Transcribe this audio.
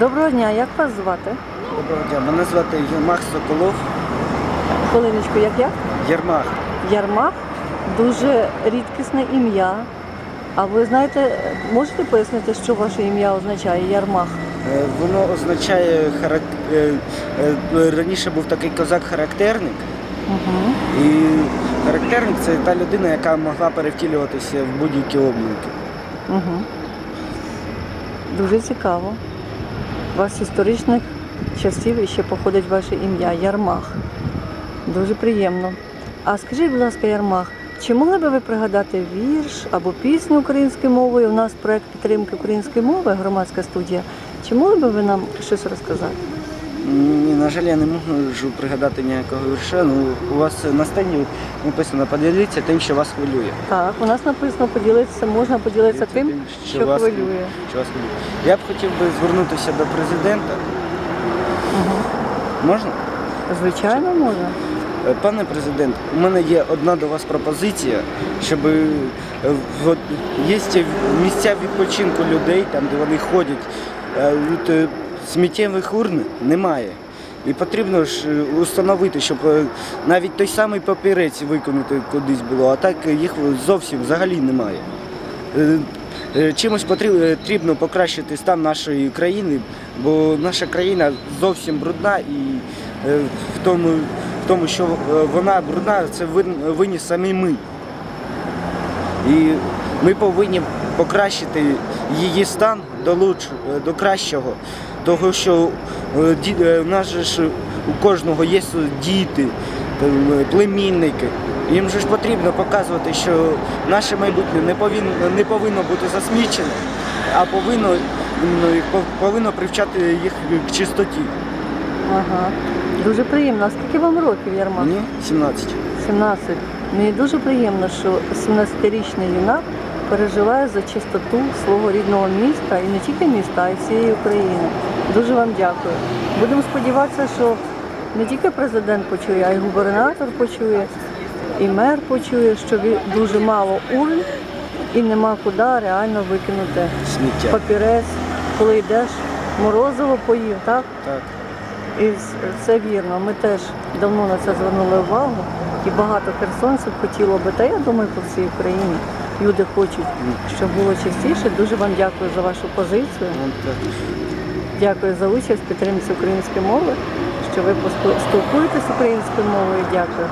Доброго дня, як вас звати? Доброго дня. Мене звати Єрмах Соколов. Хвилиночку, як як? Єрмах. Ярмах дуже рідкісне ім'я. А ви знаєте, можете пояснити, що ваше ім'я означає Ярмах? Е, Воно означає харак... е, е, раніше був такий козак-характерник. Угу. І характерник це та людина, яка могла перевтілюватися в будь-які обліки. Угу. Дуже цікаво. Вас з історичних часів ще походить ваше ім'я Ярмах. Дуже приємно. А скажіть, будь ласка, Ярмах, чи могли би ви пригадати вірш або пісню українською мовою? У нас проект підтримки української мови, громадська студія. Чи могли би ви нам щось розказати? Ні, на жаль, я не можу пригадати ніякого вірша. Ну, у вас на стенді написано поділіться тим, що вас хвилює. Так, у нас написано поділитися, можна поділитися тим, що вас хвилює. Що вас хвилює. Я б хотів би звернутися до президента. Можна? Звичайно, можна. Е, Пане президент, у мене є одна до вас пропозиція, щоб е, є місця відпочинку людей, там де вони ходять, е, е, сміттєвих урн немає. І потрібно ж е, установити, щоб е, навіть той самий папірець виконати кудись було, а так їх зовсім взагалі немає. Е, Чимось потрібно покращити стан нашої країни, бо наша країна зовсім брудна і в тому, в тому що вона брудна, це винні самі ми. І ми повинні покращити її стан до луч, е, до кращого. Того, що е, е, в нас же ж у кожного є діти, е, племінники. Їм же ж потрібно показувати, що наше майбутнє не повинно, не повинно бути засмічене, а повинно, ну, повинно привчати їх к чистоті. Ага. Дуже приємно. А скільки вам років, Ярмак? Мені 17. 17. Мені дуже приємно, що 17-річний юнак переживає за чистоту свого рідного міста і не тільки міста, а й всієї України. Дуже вам дякую. Будемо сподіватися, що не тільки президент почує, а й губернатор почує, і мер почує, що дуже мало урн і нема куди реально викинути Сміття. папірець, коли йдеш, морозиво поїв, так? Так. І це вірно. Ми теж давно на це звернули увагу, і багато херсонців хотіло би, та я думаю, по всій Україні. Люди хочуть, щоб було частіше. Дуже вам дякую за вашу позицію. Дякую за участь підтримці української мови, що ви спілкуєтесь українською мовою. Дякую.